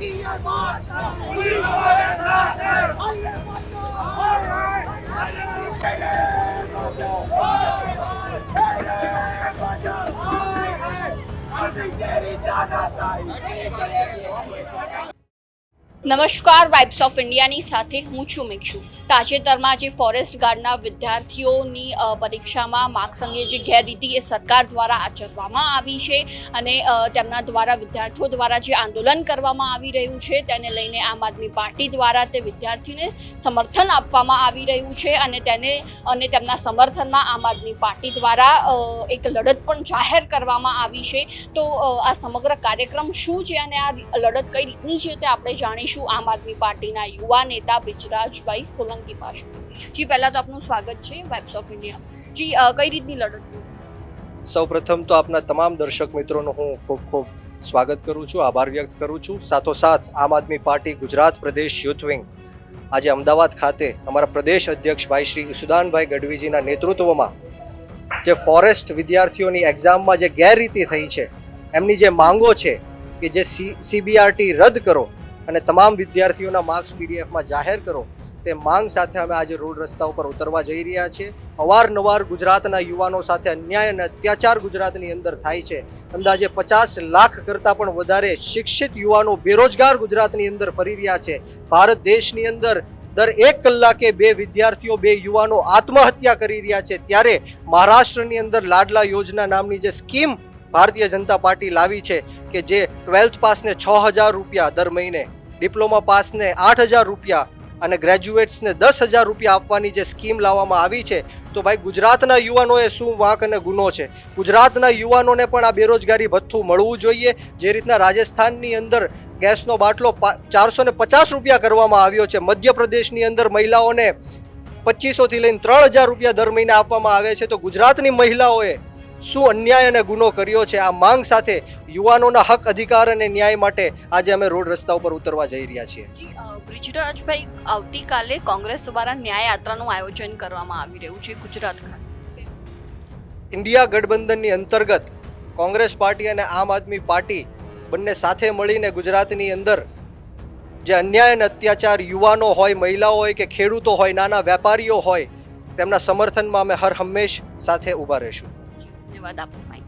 Every day, not night. નમસ્કાર vibes of ઇન્ડિયાની સાથે હું છું મિક્ષુ. તાજેતરમાં જે ફોરેસ્ટ ગાર્ડના વિદ્યાર્થીઓની પરીક્ષામાં માર્ક્સ અંગે જે ગેરરીતિ એ સરકાર દ્વારા આચરવામાં આવી છે અને તેમના દ્વારા વિદ્યાર્થીઓ દ્વારા જે આંદોલન કરવામાં આવી રહ્યું છે તેને લઈને આમ આદમી પાર્ટી દ્વારા તે વિદ્યાર્થીઓને સમર્થન આપવામાં આવી રહ્યું છે અને તેને, અને તેમના સમર્થનમાં આમ આદમી પાર્ટી દ્વારા એક લડત પણ જાહેર કરવામાં આવી છે. તો આ સમગ્ર કાર્યક્રમ શું છે અને આ લડત કઈ રીતની છે તે આપણે જાણીશું. આમ આદમી પાર્ટીના યુવા નેતા બ્રિજરાજભાઈ સોલંકી પાસે જી, પહેલાં તો આપનું સ્વાગત છે વેબ્સ ઓફ ઇન્ડિયા જી કઈ રીતની લડત સૌપ્રથમ તો આપના તમામ દર્શક મિત્રોનો હું ખૂબ ખૂબ સ્વાગત કરું છું, આભાર વ્યક્ત કરું છું. સાથોસાથ આમ આદમી પાર્ટી ગુજરાત પ્રદેશ યુથ વિંગ આજે અમદાવાદ ખાતે અમારા પ્રદેશ અધ્યક્ષ ભાઈ શ્રી ઈસુદાનભાઈ ગઢવીજીના નેતૃત્વમાં જે ફોરેસ્ટ વિદ્યાર્થીઓની એક્ઝામમાં જે ગેરરીતિ થઈ છે, એમની જે માંગો છે કે જે સી સીબીઆરટી રદ કરો અને તમામ વિદ્યાર્થીઓના માર્ક્સ પીડીએફમાં જાહેર કરો. તે માંગ સાથે અમે આજે રોડ રસ્તા ઉપર ઉતરવા જઈ રહ્યા છીએ. અવારનવાર ગુજરાતના યુવાનો સાથે અન્યાય અને અત્યાચાર ગુજરાતની અંદર થાય છે. અંદાજે પચાસ લાખ કરતાં પણ વધારે શિક્ષિત યુવાનો બેરોજગાર ગુજરાતની અંદર ફરી રહ્યા છે. ભારત દેશની અંદર દર એક કલાકે બે વિદ્યાર્થીઓ, બે યુવાનો આત્મહત્યા કરી રહ્યા છે. ત્યારે મહારાષ્ટ્રની અંદર લાડલા યોજના નામની જે સ્કીમ ભારતીય જનતા પાર્ટી લાવી છે કે જે ટ્વેલ્થ પાસને છ હજાર રૂપિયા દર મહિને ડિપ્લોમા પાસને આઠ હજાર રૂપિયા અને ગ્રેજ્યુએટ્સને દસ હજાર રૂપિયા આપવાની જે સ્કીમ લાવવામાં આવી છે, તો ભાઈ ગુજરાતના યુવાનોએ શું વાંક અને ગુનો છે? ગુજરાતના યુવાનોને પણ આ બેરોજગારી ભથ્થું મળવું જોઈએ. જે રીતના રાજસ્થાનની અંદર ગેસનો બાટલો ચારસો ને પચાસ રૂપિયા કરવામાં આવ્યો છે. મધ્યપ્રદેશની અંદર મહિલાઓને પચીસોથી લઈને ત્રણ હજાર રૂપિયા દર મહિને આપવામાં આવે છે. તો ગુજરાતની મહિલાઓએ શું અન્યાય અને ગુનો કર્યો છે? આ માંગ સાથે યુવાનોના હક અધિકાર અને ન્યાય માટે આજે અમે રોડ રસ્તા ઉપર ઉતરવા જઈ રહ્યા છીએ. બ્રિજરાજભાઈ આવતીકાલે કોંગ્રેસ દ્વારા ન્યાય યાત્રાનું આયોજન કરવામાં આવી રહ્યું છે ગુજરાત ખાતે. ઇન્ડિયા ગઠબંધનની અંતર્ગત કોંગ્રેસ પાર્ટી અને આમ આદમી પાર્ટી બંને સાથે મળીને ગુજરાતની અંદર જે અન્યાય અને અત્યાચાર યુવાનો હોય મહિલાઓ હોય કે ખેડૂતો હોય નાના વેપારીઓ હોય તેમના સમર્થનમાં અમે હર હંમેશ સાથે ઊભા રહીશું. ધન્યવાદ આપની માહિતી આપવા.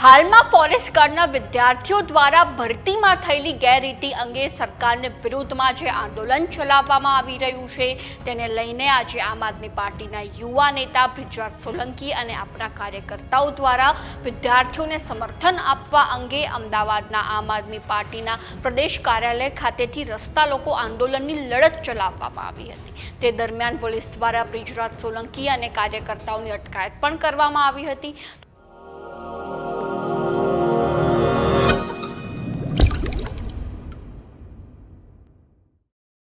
હાલમાં ફોરેસ્ટ ગાર્ડના વિદ્યાર્થીઓ દ્વારા ભરતીમાં થયેલી ગેરરીતિ અંગે સરકારને વિરુદ્ધમાં જે આંદોલન ચલાવવામાં આવી રહ્યું છે, તેને લઈને આજે આમ આદમી પાર્ટીના યુવા નેતા બ્રિજરાજ સોલંકી અને આપણા કાર્યકર્તાઓ દ્વારા વિદ્યાર્થીઓને સમર્થન આપવા અંગે અમદાવાદના આમ આદમી પાર્ટીના પ્રદેશ કાર્યાલય ખાતેથી રસ્તા લોકો આંદોલનની લડત ચલાવવામાં આવી હતી. તે દરમિયાન પોલીસ દ્વારા બ્રિજરાજ સોલંકી અને કાર્યકર્તાઓની અટકાયત પણ કરવામાં આવી હતી.